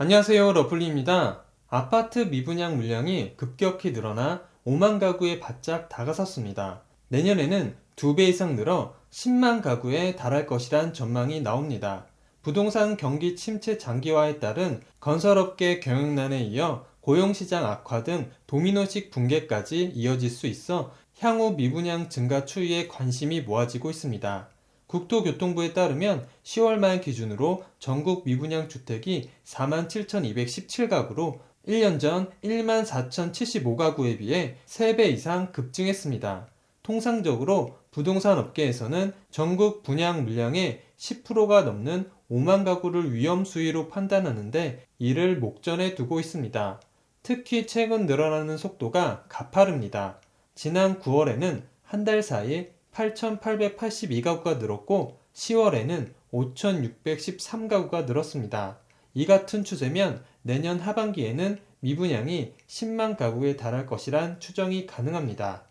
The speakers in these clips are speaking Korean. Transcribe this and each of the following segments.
안녕하세요. 러블리입니다. 아파트 미분양 물량이 급격히 늘어나 5만 가구에 바짝 다가섰습니다. 내년에는 2배 이상 늘어 10만 가구에 달할 것이란 전망이 나옵니다. 부동산 경기 침체 장기화에 따른 건설업계 경영난에 이어 고용시장 악화 등 도미노식 붕괴까지 이어질 수 있어 향후 미분양 증가 추이에 관심이 모아지고 있습니다. 국토교통부에 따르면 10월 말 기준으로 전국 미분양 주택이 47,217가구로 1년 전 14,075가구에 비해 3배 이상 급증했습니다. 통상적으로 부동산 업계에서는 전국 분양 물량의 10%가 넘는 5만 가구를 위험 수위로 판단하는데 이를 목전에 두고 있습니다. 특히 최근 늘어나는 속도가 가파릅니다. 지난 9월에는 한 달 사이 8,882가구가 늘었고 10월에는 5,613가구가 늘었습니다. 이 같은 추세면 내년 하반기에는 미분양이 10만 가구에 달할 것이란 추정이 가능합니다.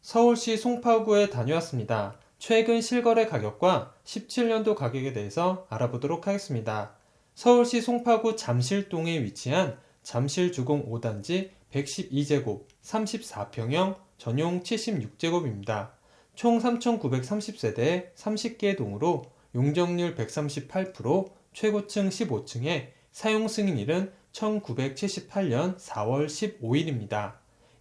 서울시 송파구에 다녀왔습니다. 최근 실거래 가격과 17년도 가격에 대해서 알아보도록 하겠습니다. 서울시 송파구 잠실동에 위치한 잠실주공 5단지 112제곱 34평형 전용 76제곱입니다. 총 3,930세대에 30개 동으로 용적률 138%, 최고층 15층에 사용 승인일은 1978년 4월 15일입니다.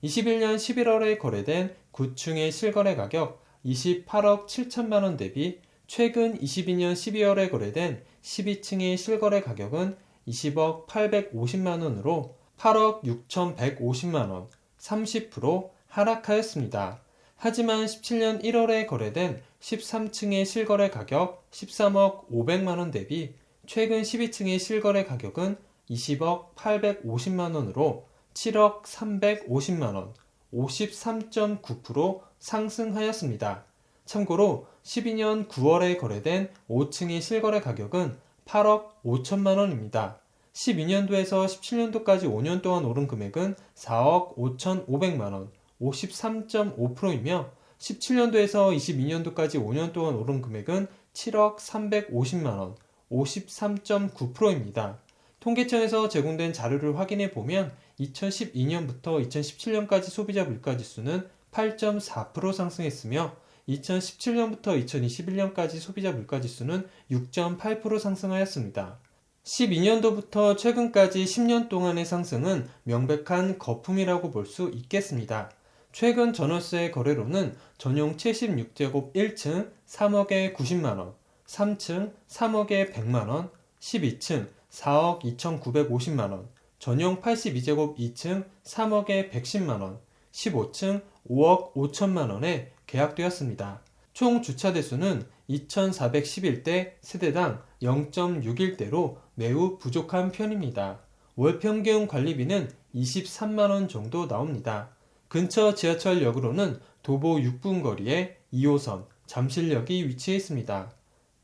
21년 11월에 거래된 9층의 실거래 가격 28억 7천만 원 대비 최근 22년 12월에 거래된 12층의 실거래 가격은 20억 850만 원으로 8억 6,150만 원, 30% 하락하였습니다. 하지만 17년 1월에 거래된 13층의 실거래 가격 13억 500만 원 대비 최근 12층의 실거래 가격은 20억 850만 원으로 7억 350만 원, 53.9% 상승하였습니다. 참고로 12년 9월에 거래된 5층의 실거래 가격은 8억 5천만 원입니다. 12년도에서 17년도까지 5년 동안 오른 금액은 4억 5,500만 원, 53.5%이며 17년도에서 22년도까지 5년 동안 오른 금액은 7억 350만 원, 53.9%입니다. 통계청에서 제공된 자료를 확인해 보면 2012년부터 2017년까지 소비자 물가 지수는 8.4% 상승했으며 2017년부터 2021년까지 소비자 물가 지수는 6.8% 상승하였습니다. 12년도부터 최근까지 10년 동안의 상승은 명백한 거품이라고 볼 수 있겠습니다. 최근 전월세 거래로는 전용 76제곱 1층 3억에 90만원, 3층 3억에 100만원, 12층 4억 2,950만원, 전용 82제곱 2층 3억에 110만원, 15층 5억 5천만원에 계약되었습니다. 총 주차 대수는 2,411대 세대당 0.61대로 매우 부족한 편입니다. 월 평균 관리비는 23만원 정도 나옵니다. 근처 지하철역으로는 도보 6분 거리에 2호선 잠실역이 위치해 있습니다.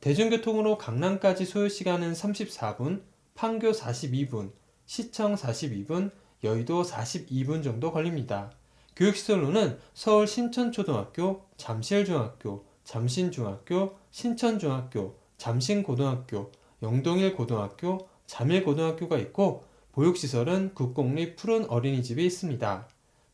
대중교통으로 강남까지 소요시간은 34분, 판교 42분, 시청 42분, 여의도 42분 정도 걸립니다. 교육시설로는 서울 신천초등학교, 잠실중학교, 잠신중학교, 신천중학교, 잠신고등학교, 영동일고등학교, 잠일고등학교가 있고 보육시설은 국공립 푸른 어린이집이 있습니다.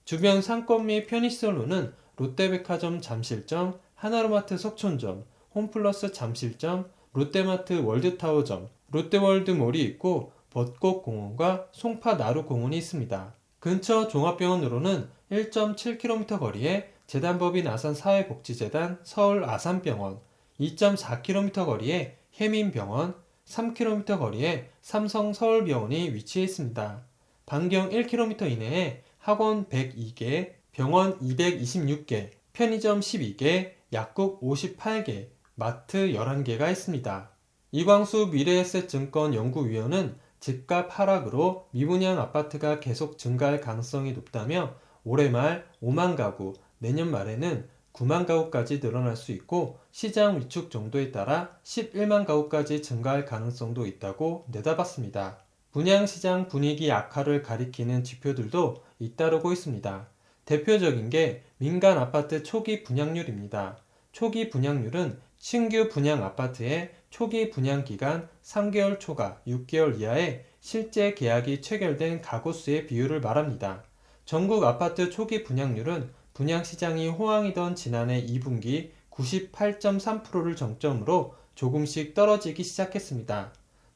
주변 상권 및 편의시설로는 롯데백화점 잠실점, 하나로마트 석촌점, 홈플러스 잠실점, 롯데마트 월드타워점, 롯데월드몰이 있고 벚꽃공원과 송파나루공원이 있습니다. 근처 종합병원으로는 1.7km 거리에 재단법인 아산사회복지재단 서울 아산병원, 2.4km 거리에 혜민병원, 3km 거리에 삼성 서울병원이 위치해 있습니다. 반경 1km 이내에 학원 102개, 병원 226개, 편의점 12개, 약국 58개, 마트 11개가 있습니다. 이광수 미래에셋증권 연구위원은 집값 하락으로 미분양 아파트가 계속 증가할 가능성이 높다며 올해 말 5만 가구, 내년 말에는 9만 가구까지 늘어날 수 있고 시장 위축 정도에 따라 11만 가구까지 증가할 가능성도 있다고 내다봤습니다. 분양시장 분위기 악화를 가리키는 지표들도 잇따르고 있습니다. 대표적인 게 민간 아파트 초기 분양률입니다. 초기 분양률은 신규 분양 아파트의 초기 분양 기간 3개월 초과 6개월 이하의 실제 계약이 체결된 가구 수의 비율을 말합니다. 전국 아파트 초기 분양률은 분양 시장이 호황이던 지난해 2분기 98.3%를 정점으로 조금씩 떨어지기 시작했습니다.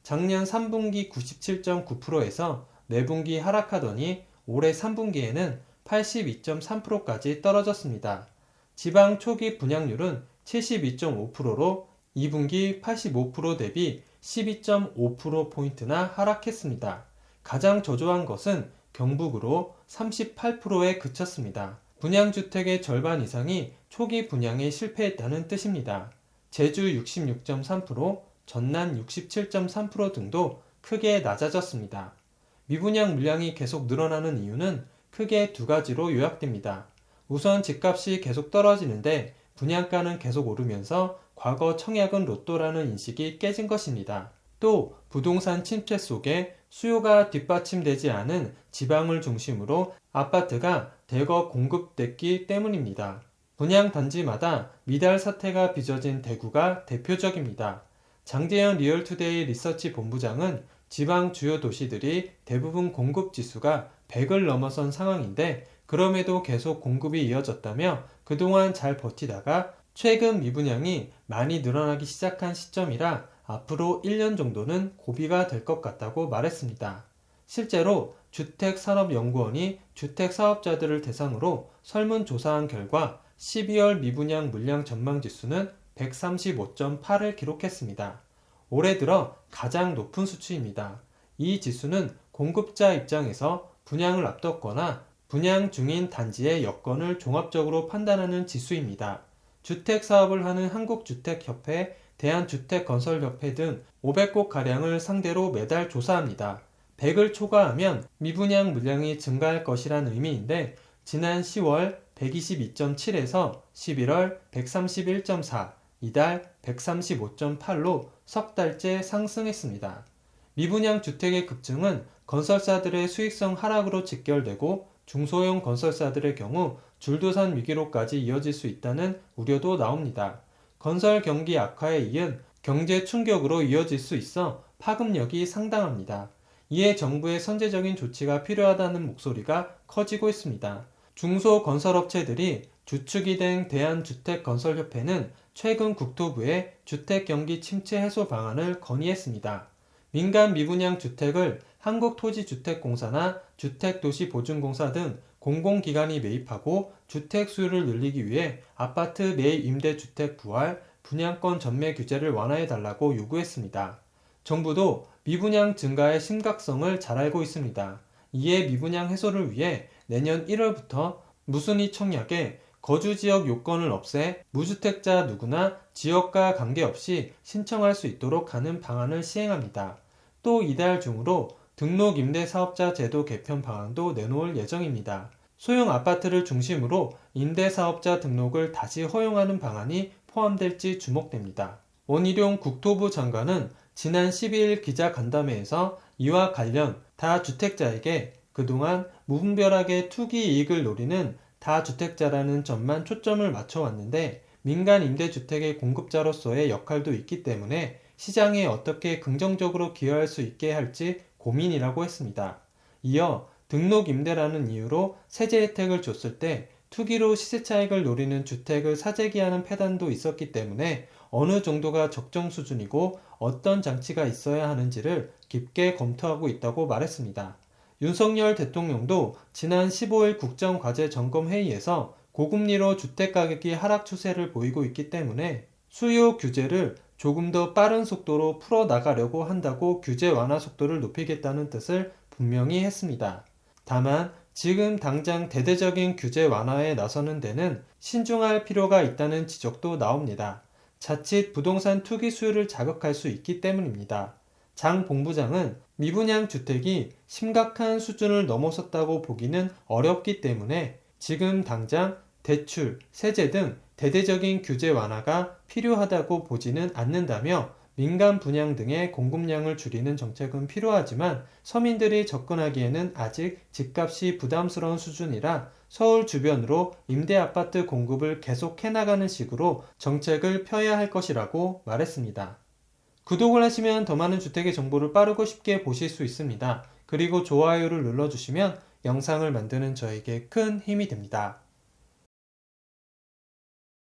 작년 3분기 97.9%에서 4분기 하락하더니 올해 3분기에는 82.3%까지 떨어졌습니다. 지방 초기 분양률은 72.5%로 2분기 85% 대비 12.5%포인트나 하락했습니다. 가장 저조한 것은 경북으로 38%에 그쳤습니다. 분양주택의 절반 이상이 초기 분양에 실패했다는 뜻입니다. 제주 66.3%, 전남 67.3% 등도 크게 낮아졌습니다. 미분양 물량이 계속 늘어나는 이유는 크게 두 가지로 요약됩니다. 우선 집값이 계속 떨어지는데 분양가는 계속 오르면서 과거 청약은 로또라는 인식이 깨진 것입니다. 또 부동산 침체 속에 수요가 뒷받침되지 않은 지방을 중심으로 아파트가 대거 공급됐기 때문입니다. 분양 단지마다 미달 사태가 빚어진 대구가 대표적입니다. 장재현 리얼투데이 리서치 본부장은 지방 주요 도시들이 대부분 공급 지수가 100을 넘어선 상황인데 그럼에도 계속 공급이 이어졌다며 그동안 잘 버티다가 최근 미분양이 많이 늘어나기 시작한 시점이라 앞으로 1년 정도는 고비가 될 것 같다고 말했습니다. 실제로 주택산업연구원이 주택사업자들을 대상으로 설문조사한 결과 12월 미분양 물량 전망 지수는 135.8을 기록했습니다. 올해 들어 가장 높은 수치입니다. 이 지수는 공급자 입장에서 분양을 앞뒀거나 분양 중인 단지의 여건을 종합적으로 판단하는 지수입니다. 주택 사업을 하는 한국주택협회, 대한주택건설협회 등 500곳가량을 상대로 매달 조사합니다. 100을 초과하면 미분양 물량이 증가할 것이란 의미인데 지난 10월 122.7에서 11월 131.4, 이달 135.8로 석 달째 상승했습니다. 미분양 주택의 급증은 건설사들의 수익성 하락으로 직결되고 중소형 건설사들의 경우 줄도산 위기로까지 이어질 수 있다는 우려도 나옵니다. 건설 경기 악화에 이은 경제 충격으로 이어질 수 있어 파급력이 상당합니다. 이에 정부의 선제적인 조치가 필요하다는 목소리가 커지고 있습니다. 중소건설업체들이 주축이 된 대한주택건설협회는 최근 국토부에 주택 경기 침체 해소 방안을 건의했습니다. 민간 미분양 주택을 한국토지주택공사나 주택도시보증공사 등 공공기관이 매입하고 주택 수요를 늘리기 위해 아파트 매입 임대주택 부활, 분양권 전매 규제를 완화해 달라고 요구했습니다. 정부도 미분양 증가의 심각성을 잘 알고 있습니다. 이에 미분양 해소를 위해 내년 1월부터 무순위 청약에 거주 지역 요건을 없애 무주택자 누구나 지역과 관계없이 신청할 수 있도록 하는 방안을 시행합니다. 또 이달 중으로 등록 임대 사업자 제도 개편 방안도 내놓을 예정입니다. 소형 아파트를 중심으로 임대 사업자 등록을 다시 허용하는 방안이 포함될지 주목됩니다. 원희룡 국토부 장관은 지난 12일 기자간담회에서 이와 관련 다주택자에게 그동안 무분별하게 투기 이익을 노리는 다주택자라는 점만 초점을 맞춰왔는데 민간 임대주택의 공급자로서의 역할도 있기 때문에 시장에 어떻게 긍정적으로 기여할 수 있게 할지 고민이라고 했습니다. 이어 등록 임대라는 이유로 세제 혜택을 줬을 때 투기로 시세 차익을 노리는 주택을 사재기하는 폐단도 있었기 때문에 어느 정도가 적정 수준이고 어떤 장치가 있어야 하는지를 깊게 검토하고 있다고 말했습니다. 윤석열 대통령도 지난 15일 국정과제 점검회의에서 고금리로 주택가격이 하락 추세를 보이고 있기 때문에 수요 규제를 조금 더 빠른 속도로 풀어나가려고 한다고 규제 완화 속도를 높이겠다는 뜻을 분명히 했습니다. 다만 지금 당장 대대적인 규제 완화에 나서는 데는 신중할 필요가 있다는 지적도 나옵니다. 자칫 부동산 투기 수요를 자극할 수 있기 때문입니다. 장 본부장은 미분양 주택이 심각한 수준을 넘어섰다고 보기는 어렵기 때문에 지금 당장 대출, 세제 등 대대적인 규제 완화가 필요하다고 보지는 않는다며 민간 분양 등의 공급량을 줄이는 정책은 필요하지만 서민들이 접근하기에는 아직 집값이 부담스러운 수준이라 서울 주변으로 임대 아파트 공급을 계속 해 나가는 식으로 정책을 펴야 할 것이라고 말했습니다. 구독을 하시면 더 많은 주택의 정보를 빠르고 쉽게 보실 수 있습니다. 그리고 좋아요를 눌러주시면 영상을 만드는 저에게 큰 힘이 됩니다.